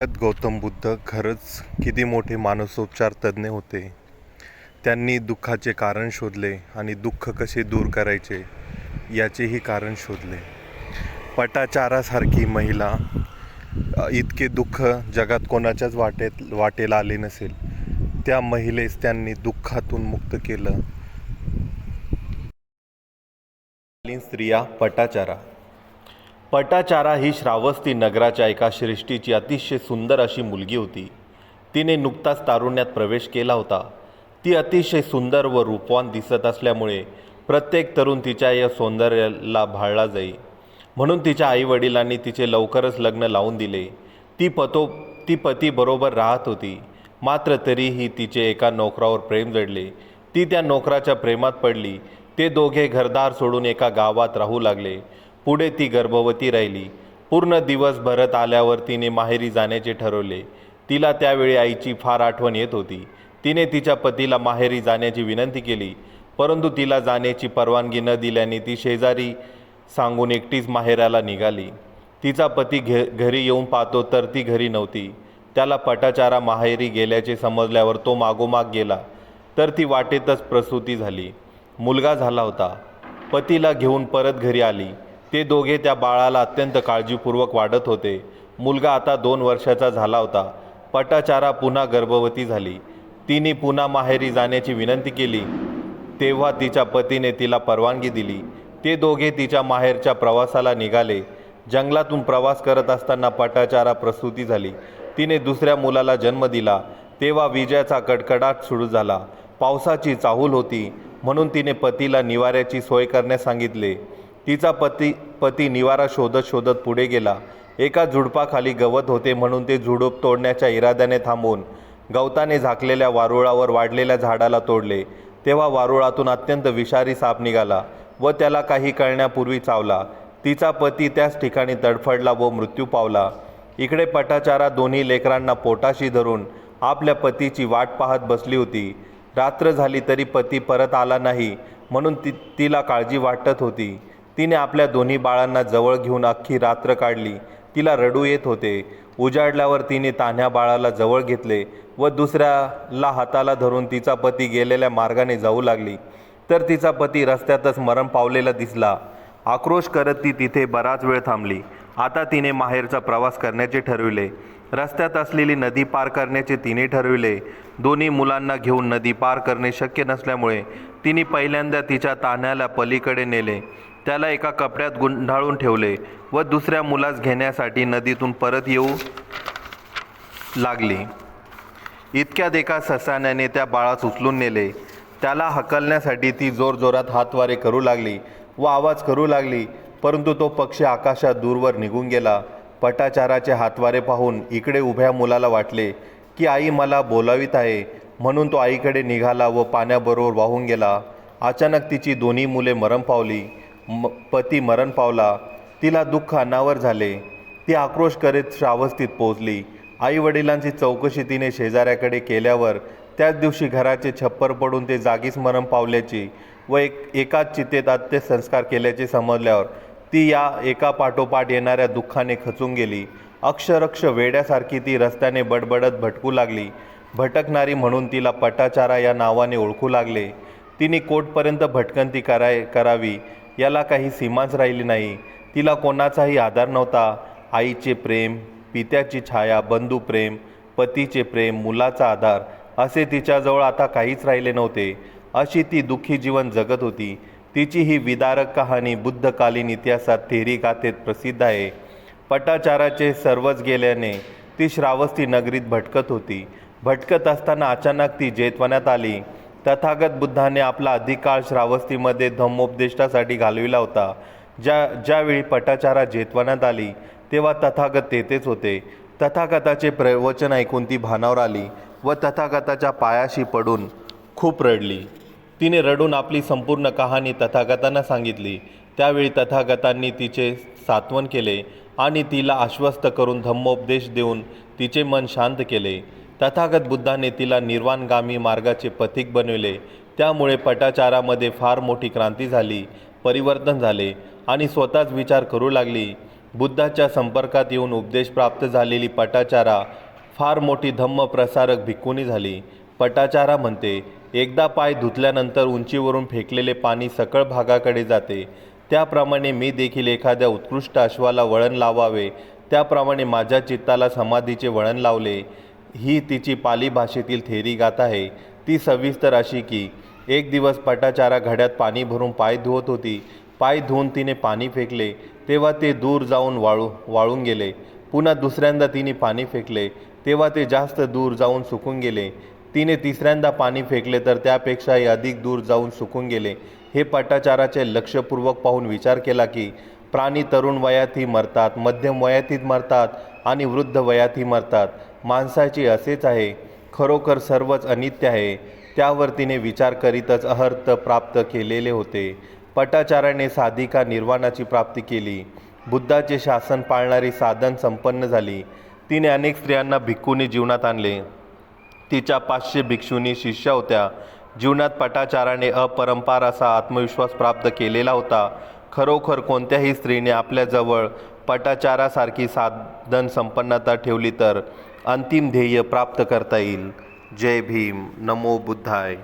त्यात गौतम बुद्ध खरंच किती मोठे मानसोपचार तज्ज्ञ होते. त्यांनी दुःखाचे कारण शोधले आणि दुःख कसे दूर करायचे याचेही कारण शोधले. पटाचारासारखी महिला इतके दुःख जगात कोणाच्याच वाटेत वाटेला आले नसेल. त्या महिलेस त्यांनी दुःखातून मुक्त केलं. स्त्रिया पटाचारा. पटाचारा ही श्रावस्ती नगराच्या एका श्रेष्ठीची अतिशय सुंदर अशी मुलगी होती. तिने नुकताच तारुण्यात प्रवेश केला होता. ती अतिशय सुंदर व रूपवान दिसत असल्यामुळे प्रत्येक तरुण तिच्या या सौंदर्याला भाळला जाई. म्हणून तिच्या आईवडिलांनी तिचे लवकरच लग्न लावून दिले. ती पतो ती पतीबरोबर राहत होती. मात्र तरीही तिचे एका नोकरावर प्रेम जडले. ती त्या नोकराच्या प्रेमात पडली. ते दोघे घरदार सोडून एका गावात राहू लागले. पुढे ती गर्भवती राहिली. पूर्ण दिवस भरत आल्यावर तिने माहेरी जाण्याचे ठरवले. तिला त्यावेळी आईची फार आठवण येत होती. तिने तिच्या पतीला माहेरी जाण्याची विनंती केली. परंतु तिला जाण्याची परवानगी न दिल्याने ती शेजारी सांगून एकटीच माहेराला निघाली. तिचा पती घे घरी येऊन पाहतो तर ती घरी नव्हती. त्याला पटाचारा माहेरी गेल्याचे समजल्यावर तो मागोमाग गेला. तर ती वाटेतच प्रसूती झाली. मुलगा झाला होता. पतीला घेऊन परत घरी आली. ते दोघे त्या बाळाला अत्यंत काळजीपूर्वक वाढत होते. मुलगा आता दोन वर्षाचा झाला होता. पटाचारा पुन्हा गर्भवती झाली. तिने पुन्हा माहेरी जाण्याची विनंती केली. तेव्हा तिच्या पतीने तिला परवानगी दिली. ते दोघे तिच्या माहेरच्या प्रवासाला निघाले. जंगलातून प्रवास करत असताना पटाचारा प्रसूती झाली. तिने दुसऱ्या मुलाला जन्म दिला. तेव्हा विजयाचा कडकडाट सुरू झाला. पावसाची चाहूल होती. म्हणून तिने पतीला निवाऱ्याची सोय करण्यास सांगितले. तिचा पती पती निवारा शोधत शोधत पुढे गेला. एका झुडपाखाली गवत होते म्हणून ते झुडूप तोडण्याच्या इराद्याने थांबून गवताने झाकलेल्या वारुळावर वाढलेल्या झाडाला तोडले. तेव्हा वारुळातून अत्यंत विषारी साप निघाला व त्याला काही कळण्यापूर्वी चावला. तिचा पती त्याच ठिकाणी तडफडला व मृत्यू पावला. इकडे पटाचारा दोन्ही लेकरांना पोटाशी धरून आपल्या पतीची वाट पाहत बसली होती. रात्र झाली तरी पती परत आला नाही म्हणून ती तिला काळजी वाटत होती. तिने आपल्या दोन्ही बाळांना जवळ घेऊन अख्खी रात्र काढली. तिला रडू येत होते. उजाडल्यावर तिने तान्ह्या बाळाला जवळ घेतले व दुसऱ्याला हाताला धरून तिचा पती गेलेल्या मार्गाने जाऊ लागली. तर तिचा पती रस्त्यातच मरण पावलेला दिसला. आक्रोश करत ती तिथे बराच वेळ थांबली. आता तिने माहेरचा प्रवास करण्याचे ठरविले. रस्त्यात असलेली नदी पार करण्याचे तिने ठरविले. दोन्ही मुलांना घेऊन नदी पार करणे शक्य नसल्यामुळे तिने पहिल्यांदा तिच्या तान्ह्याला पलीकडे नेले. त्याला एका कपड्यात गुंडाळून ठेवले व दुसऱ्या मुलास घेण्यासाठी नदीतून परत येऊ लागली. इतक्यात एका ससाण्याने त्या बाळास उचलून नेले. त्याला हकलण्यासाठी ती जोरजोरात हातवारे करू लागली व आवाज करू लागली परंतु तो पक्षी आकाशात दूरवर निघून गेला. पटाचाराचे हातवारे पाहून इकडे उभ्या मुलाला वाटले की आई मला बोलावीत आहे. म्हणून तो आईकडे निघाला व पाण्याबरोबर वाहून गेला. अचानक तिची दोन्ही मुले मरम पावली. म पती मरण पावला. तिला दुःख अनावर झाले. ती आक्रोश करीत श्रावस्तीत पोहोचली. आई वडिलांची चौकशी तिने शेजाऱ्याकडे केल्यावर त्याच दिवशी घराचे छप्पर पडून ते जागीच मरण पावल्याची व एक एकाच चितेत अंत्यसंस्कार केल्याचे समजल्यावर ती या एका पाठोपाठ येणाऱ्या दुःखाने खचून गेली. अक्षरक्ष वेड्यासारखी ती रस्त्याने बडबडत भटकू लागली. भटकणारी म्हणून तिला पटाचारा या नावाने ओळखू लागले. तिने कोटपर्यंत भटकंती कराय करावी. याला काही सीमाच राहिली नाही. तिला कोणाचाही आधार नव्हता. आईचे प्रेम पित्याची छाया बंधुप्रेम पतीचे प्रेम मुलाचा आधार असे तिच्याजवळ आता काहीच राहिले नव्हते. अशी ती दुःखी जीवन जगत होती. तिची ही विदारक कहाणी बुद्धकालीन इतिहासात थेरी गाथेत प्रसिद्ध आहे. पटाचाराचे सर्वच गेल्याने ती श्रावस्ती नगरीत भटकत होती. भटकत असताना अचानक ती जेतवण्यात आली. तथागत बुद्धाने आपला अधिकाळ श्रावस्तीमध्ये धम्मोपदेष्टासाठी घालविला होता. ज्या ज्यावेळी पटाचारा जेतवण्यात आली तेव्हा तथागत तेथेच होते. तथागताचे प्रवचन ऐकून ती भानावर आली व तथागताच्या पायाशी पडून खूप रडली. तिने रडून आपली संपूर्ण कहाणी तथागतांना सांगितली. त्यावेळी तथागतांनी तिचे सात्वन केले आणि तिला आश्वस्त करून धम्मोपदेश देऊन तिचे मन शांत केले. तथागत बुद्धाने तिला निर्वाणगामी मार्गाचे पथिक बनविले. त्यामुळे पटाचारामध्ये फार मोठी क्रांती झाली परिवर्तन झाले आणि स्वतःच विचार करू लागली. बुद्धाच्या संपर्कात येऊन उपदेश प्राप्त झालेली पटाचारा फार मोठी धम्म प्रसारक भिक्कुनी झाली. पटाचारा म्हणते एकदा पाय धुतल्यानंतर उंचीवरून फेकलेले पाणी सकळ भागाकडे जाते. त्याप्रमाणे मी देखील एखाद्या उत्कृष्ट अश्वाला वळण लावावे. त्याप्रमाणे माझ्या चित्ताला समाधीचे वळण लावले. ही तिची पाली भाषेतील थेरी गात आहे. ती सविस्तर अशी की एक दिवस पटाचारा घड्यात पाणी भरून पाय धुवत होती. पाय धुवून तिने पाणी फेकले. तेव्हा ते दूर जाऊन वाळू वाळून गेले. पुन्हा दुसऱ्यांदा तिने पाणी फेकले. तेव्हा ते जास्त दूर जाऊन सुकून गेले. तिने तिसऱ्यांदा पाणी फेकले तर त्यापेक्षाही अधिक दूर जाऊन सुकून गेले. हे पटाचाराचे लक्षपूर्वक पाहून विचार केला की प्राणी तरुण वयातही मरतात मध्यम वयातही मरतात आणि वृद्ध वयातही मरतात. माणसाचे असेच आहे. खरोखर सर्वच अनित्य आहे. त्यावर तिने विचार करीतच अहर्थ प्राप्त केलेले होते. पटाचाराने साधिका निर्वाणाची प्राप्ती केली. बुद्धाचे शासन पाळणारी साधन संपन्न झाली. तिने अनेक स्त्रियांना भिक्खूंनी जीवनात आणले. तिच्या पाचशे भिक्षुनी शिष्या होत्या. जीवनात पटाचाराने अपरंपार असा आत्मविश्वास प्राप्त केलेला होता. खरोखर कोणत्याही स्त्रीने आपल्याजवळ पटाचारासारखी साधन संपन्नता ठेवली तर अंतिम ध्येय प्राप्त करता येईल. जय भीम. नमो बुद्धाय.